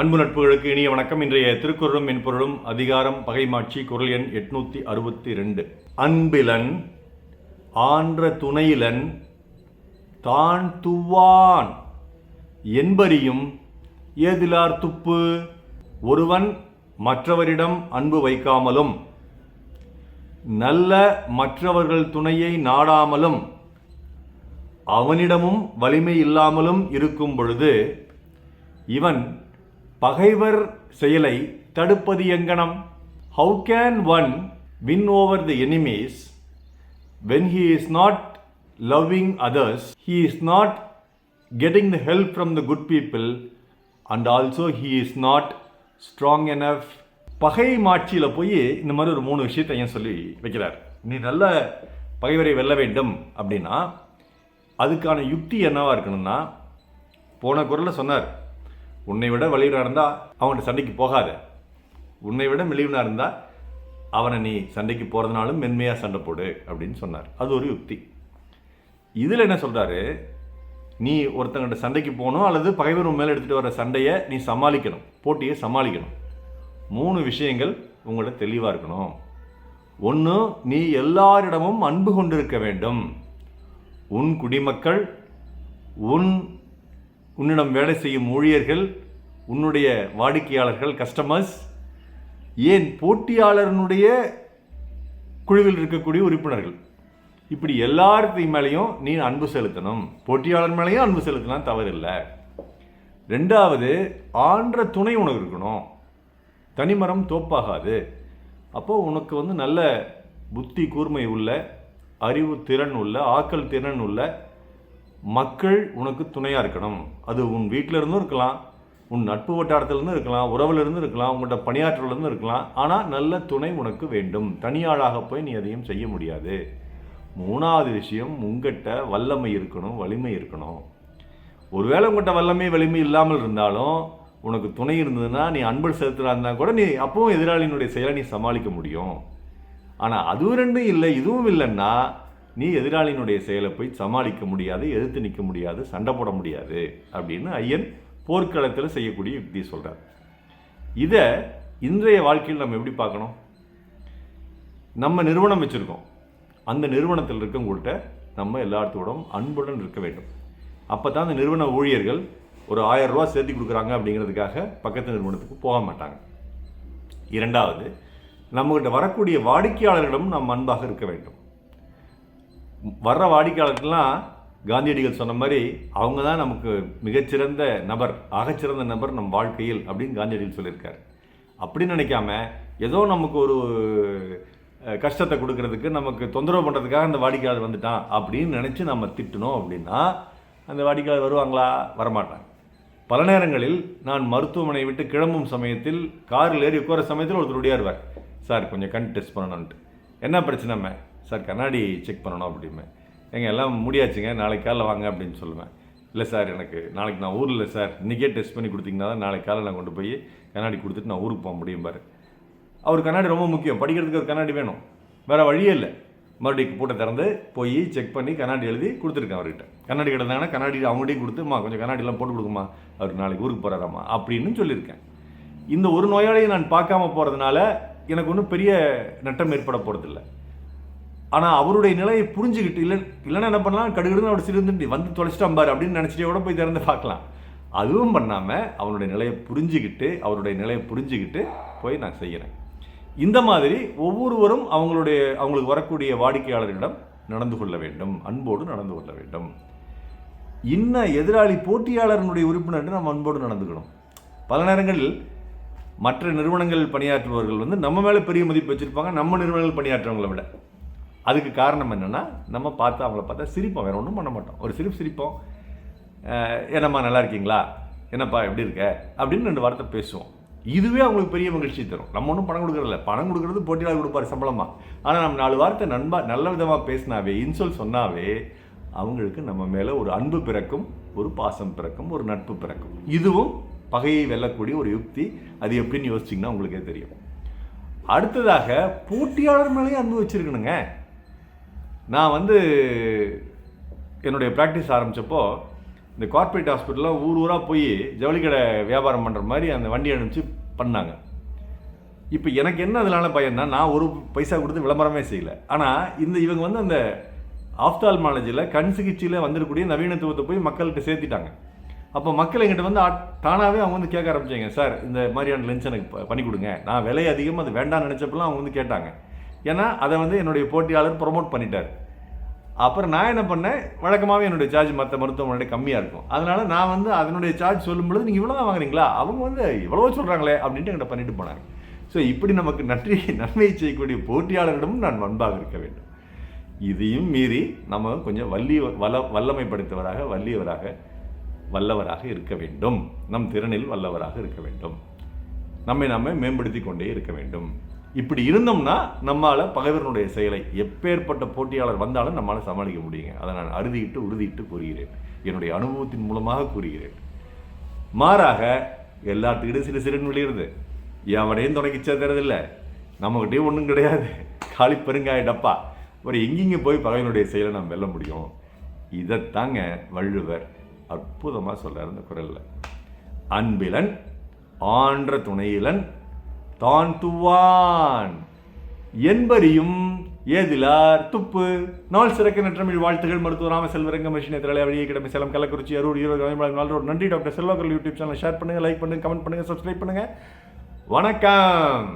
அன்பு நட்புகளுக்கு இனிய வணக்கம். இன்றைய திருக்குறளும் மென்பொருளும் அதிகாரம் பகைமாட்சி குரல் எண் எட்நூத்தி அறுபத்தி ரெண்டு. அன்பிலன் ஆன்ற துணையிலன் தான் துவான் என்பரியும் ஏதிலார் துப்பு. ஒருவன் மற்றவரிடம் அன்பு வைக்காமலும் நல்ல மற்றவர்கள் துணையை நாடாமலும் அவனிடமும் வலிமை இல்லாமலும் இருக்கும் பொழுது இவன் பகைவர் செயலை தடுப்பது எங்கனம்? How can one win over the enemies when he is not loving others he is not getting the help from the good people and also he is not strong enough பகை மாட்சியில் போய் இந்த மாதிரி ஒரு மூணு விஷயத்தை ஏன் சொல்லி வைக்கிறார். நீ நல்ல பகைவரை வெல்ல வேண்டும் அப்படின்னா அதுக்கான யுக்தி என்னவாக இருக்கணும்னா போன குரலில் சொன்னார் உன்னை விட வலிவனாக இருந்தால் அவன்கிட்ட சண்டைக்கு போகாத. உன்னை விட மெலிவனாக இருந்தால் அவனை நீ சண்டைக்கு போகிறதுனாலும் மென்மையாக சண்டை போடு அப்படின்னு சொன்னார். அது ஒரு யுக்தி. இதில் என்ன சொல்கிறாரு நீ ஒருத்தங்கிட்ட சண்டைக்கு போகணும் அல்லது பகைவர் உன் மேலே எடுத்துகிட்டு வர சண்டையை நீ சமாளிக்கணும். போட்டியை சமாளிக்கணும். மூணு விஷயங்கள் உங்கள்ட்ட தெளிவாக இருக்கணும். ஒன்று நீ எல்லாரிடமும் அன்பு கொண்டிருக்க வேண்டும். உன் குடிமக்கள் உன் உன்னிடம் வேலை செய்யும் ஊழியர்கள் உன்னுடைய வாடிக்கையாளர்கள் கஸ்டமர்ஸ் ஏன் போட்டியாளர்னுடைய குழுவில் இருக்கக்கூடிய உறுப்பினர்கள்? இப்படி எல்லாத்தையும் மேலேயும் நீ அன்பு செலுத்தணும். போட்டியாளர் மேலேயும் அன்பு செலுத்தலாம் தவறில்லை. ரெண்டாவது ஆன்ற துணை உனக்கு இருக்கணும். தனிமரம் தோப்பாகாது. அப்போது உனக்கு வந்து நல்ல புத்தி கூர்மை உள்ள அறிவு திறன் உள்ள ஆக்கல் திறன் உள்ள மக்கள் உனக்கு துணையாக இருக்கணும். அது உன் வீட்டில் இருந்தும் இருக்கலாம் உன் நட்பு வட்டாரத்திலிருந்து இருக்கலாம் உறவுலேருந்து இருக்கலாம் உங்கள்கிட்ட பணியாற்றலேருந்து இருக்கலாம். ஆனால் நல்ல துணை உனக்கு வேண்டும். தனியாளாக போய் நீ எதையும் செய்ய முடியாது. மூணாவது விஷயம் உங்ககிட்ட வல்லமை இருக்கணும் வலிமை இருக்கணும். ஒருவேளை உங்கள்கிட்ட வல்லமை வலிமை இல்லாமல் இருந்தாலும் உனக்கு துணை இருந்ததுன்னா நீ அன்பு செலுத்துறா இருந்தால் கூட நீ அப்பவும் எதிராளியினுடைய செயலை நீ சமாளிக்க முடியும். ஆனால் அதுவும் ரெண்டும் இல்லை இதுவும் இல்லைன்னா நீ எதிராளியினுடைய செயலை போய் சமாளிக்க முடியாது எதிர்த்து நிற்க முடியாது சண்டை போட முடியாது அப்படின்னு ஐயன் போர்க்களத்தில் செய்யக்கூடிய யுக்தி சொல்கிறார் இதை இன்றைய வாழ்க்கையில் நம்ம எப்படி பார்க்கணும்? நம்ம நிறுவனம் வச்சுருக்கோம். அந்த நிறுவனத்தில் இருக்கவங்கள்ட்ட நம்ம எல்லாத்தோடும் அன்புடன் இருக்க வேண்டும். அப்போ தான் அந்த நிறுவன ஊழியர்கள் ஒரு ஆயிரம் ரூபா சேர்த்து கொடுக்குறாங்க அப்படிங்கிறதுக்காக பக்கத்து நிறுவனத்துக்கு போக மாட்டாங்க. இரண்டாவது நம்மகிட்ட வரக்கூடிய வாடிக்கையாளர்களிடம் நாம் அன்பாக இருக்க வேண்டும். வர்ற வாடிக்கையாளர்கள்லாம் காந்தியடிகள் சொன்ன மாதிரி அவங்க தான் நமக்கு மிகச்சிறந்த நபர் ஆகச்சிறந்த நபர் நம் வாழ்க்கையில் அப்படின்னு காந்தியடிகள் சொல்லியிருக்காரு. அப்படின்னு நினைக்காம ஏதோ நமக்கு ஒரு கஷ்டத்தை கொடுக்கறதுக்கு நமக்கு தொந்தரவு பண்ணுறதுக்காக அந்த வாடிக்கையாளர் வந்துட்டான் அப்படின்னு நினச்சி நம்ம திட்டணும் அப்படின்னா அந்த வாடிக்கையாளர் வருவாங்களா? வரமாட்டாங்க பல நேரங்களில் நான் மருத்துவமனை விட்டு கிளம்பும் சமயத்தில் காரில் ஏறி உட்கார சமயத்தில் ஒருத்தர் ஒடியாருவார். சார் கொஞ்சம் கண் டெஸ்ட் பண்ணணுன்ட்டு என்ன பிரச்சனைமே சார் கண்ணாடி செக் பண்ணணும் அப்படிமே. எங்க எல்லாம் முடியாச்சுங்க நாளைக்கு காலைல வாங்க அப்படின்னு சொல்லுவேன் இல்லை சார் எனக்கு நாளைக்கு நான் ஊரில் இல்லை சார். இன்றைக்கே டெஸ்ட் பண்ணி கொடுத்தீங்கன்னா தான் நாளைக்கு காலையில் நான் கொண்டு போய் கண்ணாடி கொடுத்துட்டு நான் ஊருக்கு போக முடியும் பாரு. அவர் கண்ணாடி ரொம்ப முக்கியம். படிக்கிறதுக்கு ஒரு கண்ணாடி வேணும். வேறு வழியே இல்லை. மறுபடியும் பூட்டை திறந்து போய் செக் பண்ணி கண்ணாடி எழுதி கொடுத்துருக்கேன் அவர்கிட்ட. கண்ணாடி கிடந்தாங்கன்னா கண்ணாடி அவங்கள்டையும் கொடுத்துமா கொஞ்சம் கண்ணாடிலாம் போட்டு கொடுக்குமா அவர் நாளைக்கு ஊருக்கு போகிறாராம்மா அப்படின்னு சொல்லியிருக்கேன். இந்த ஒரு நோயாளியை நான் பார்க்காம போகிறதுனால எனக்கு ஒன்றும் பெரிய நட்டம் ஏற்பட போகிறதில்ல ஆனால் அவருடைய நிலையை புரிஞ்சுக்கிட்டு இல்லை இல்லைன்னா என்ன பண்ணலாம்? கடுகடுன்னு அவர் சிரிந்துட்டு வந்து தொலைச்சிட்டான் பாரு அப்படின்னு நினச்சிட்டே கூட போய் திறந்து பார்க்கலாம். அதுவும் பண்ணாமல் அவருடைய நிலையை புரிஞ்சுக்கிட்டு அவருடைய நிலையை புரிஞ்சுக்கிட்டு போய் நான் செய்கிறேன் இந்த மாதிரி ஒவ்வொருவரும் அவங்களுடைய அவங்களுக்கு வரக்கூடிய வாடிக்கையாளரிடம் நடந்து கொள்ள வேண்டும். அன்போடு நடந்து கொள்ள வேண்டும். இன்ன எதிராளி போட்டியாளர்களுடைய உறுப்பினர் நம்ம அன்போடு நடந்துக்கணும். பல நேரங்களில் மற்ற நிறுவனங்கள் பணியாற்றுபவர்கள் வந்து நம்ம மேலே பெரிய மதிப்பு வச்சுருப்பாங்க நம்ம நிறுவனங்கள் பணியாற்றுறவங்களை விட. அதுக்கு காரணம் என்னென்னா நம்ம பார்த்து அவங்கள பார்த்தா சிரிப்போம். வேறு ஒன்றும் பண்ண மாட்டோம். ஒரு சிரிப்பு சிரிப்போம். என்னம்மா நல்லா இருக்கீங்களா? என்னப்பா எப்படி இருக்க? அப்படின்னு ரெண்டு வார்த்தை பேசுவோம். இதுவே அவங்களுக்கு பெரிய மகிழ்ச்சி தரும். நம்ம ஒன்றும் பணம் கொடுக்குறதில்ல. பணம் கொடுக்குறது போட்டியாளர் கொடுப்பாரு சம்பளமா. ஆனால் நம்ம நாலு வார்த்தை நண்பா நல்ல விதமாக பேசினாவே இன்சொல் சொன்னாவே அவங்களுக்கு நம்ம மேலே ஒரு அன்பு பிறக்கும் ஒரு பாசம் பிறக்கும் ஒரு நட்பு பிறக்கும். இதுவும் பகையை வெல்லக்கூடிய ஒரு யுக்தி. அது எப்படின்னு யோசிச்சிங்கன்னா உங்களுக்கே தெரியும். அடுத்ததாக போட்டியாளர் மேலேயும் அன்பு வச்சுருக்கணுங்க. நான் வந்து என்னுடைய ப்ராக்டிஸ் ஆரம்பித்தப்போ இந்த கார்ப்பரேட் ஹாஸ்பிட்டலில் ஊர் ஊராக போய் ஜவுளி கடை வியாபாரம் பண்ணுற மாதிரி அந்த வண்டி அனுப்பிச்சு பண்ணாங்க. இப்போ எனக்கு என்ன அதனால பயன்னா நான் ஒரு பைசா கொடுத்து விளம்பரமே செய்யல. ஆனால் இந்த இவங்க வந்து அந்த ஆஃப்தால்மாலஜியில் கண் சிகிச்சையில் வந்துருக்கூடிய நவீனத்துவத்தை போய் மக்கள்கிட்ட சேர்த்திட்டாங்க. அப்போ மக்கள் எங்கிட்ட வந்து தானாகவே அவங்க வந்து கேட்க ஆரம்பிச்சாங்க சார் இந்த மாதிரியான லென்ஸ் எனக்கு பண்ணி கொடுங்க. நான் விலை அதிகமாக அது வேண்டாம்னு நினச்சப்பெல்லாம் அவங்க வந்து கேட்டாங்க. ஏன்னா அதை வந்து என்னுடைய போட்டியாளர் ப்ரொமோட் பண்ணிட்டார். அப்புறம் நான் என்ன பண்ணேன்? வழக்கமாகவே என்னுடைய சார்ஜ் மற்ற மருத்துவமனை கம்மியாக இருக்கும். அதனால் நான் வந்து அதனுடைய சார்ஜ் சொல்லும்பொழுது நீங்கள் இவ்வளோ தான் வாங்குறீங்களா? அவங்க வந்து இவ்வளவோ சொல்கிறாங்களே அப்படின்ட்டு என்கிட்ட பண்ணிட்டு போனாங்க ஸோ இப்படி நமக்கு நன்றி நன்மை செய்யக்கூடிய போட்டியாளரிடமும் நான் நண்பாக இருக்க வேண்டும். இதையும் மீறி நம்ம கொஞ்சம் வள்ளி வல்ல வல்லமைப்படுத்தவராக வல்லியவராக வல்லவராக இருக்க வேண்டும். நம் திறனில் வல்லவராக இருக்க வேண்டும். நம்மை நாமே மேம்படுத்தி கொண்டே இருக்க வேண்டும். இப்படி இருந்தோம்னா நம்மளால் பகைவரனுடைய செயலை எப்பேற்பட்ட போட்டியாளர் வந்தாலும் நம்மளால் சமாளிக்க முடியுங்க. அதை நான் அறுதியிட்டு உறுதியிட்டு கூறுகிறேன். என்னுடைய அனுபவத்தின் மூலமாக கூறுகிறேன். மாறாக எல்லாத்துக்கிட்டும் சிறு சிறுன்னு விழுகிறது எவனையும் துணைக்கு சேர்த்துறதில்ல. நம்மகிட்டயும் ஒன்றும் கிடையாது. காலி பெருங்காய டப்பா. அப்புறம் எங்கெங்கே போய் பகைவனுடைய செயலை நம்ம வெல்ல முடியும்? இதைத்தாங்க வள்ளுவர் அற்புதமாக சொல்கிறார் இந்த குரலில். அன்பிலன் ஆன்ற துணையிலன் தான் துவான் என்பரியும் ஏதிலார் துப்பு. நாள் சிறக்க நற்றமிழ் வாழ்த்துகள் மருத்துவ ராம செல்வரங்க மிஷினை திரளை வழியை கிடமை சேலம் கள்ளக்குறிச்சி அரூர் ஈரோடு நாள் நன்றி. டாக்டர் செல்வாக்கள் யூடியூப் சேனல் ஷேர் பண்ணுங்கள் லைக் பண்ணுங்கள் கமெண்ட் பண்ணுங்கள் சப்ஸ்கிரைப் பண்ணுங்கள் வணக்கம்.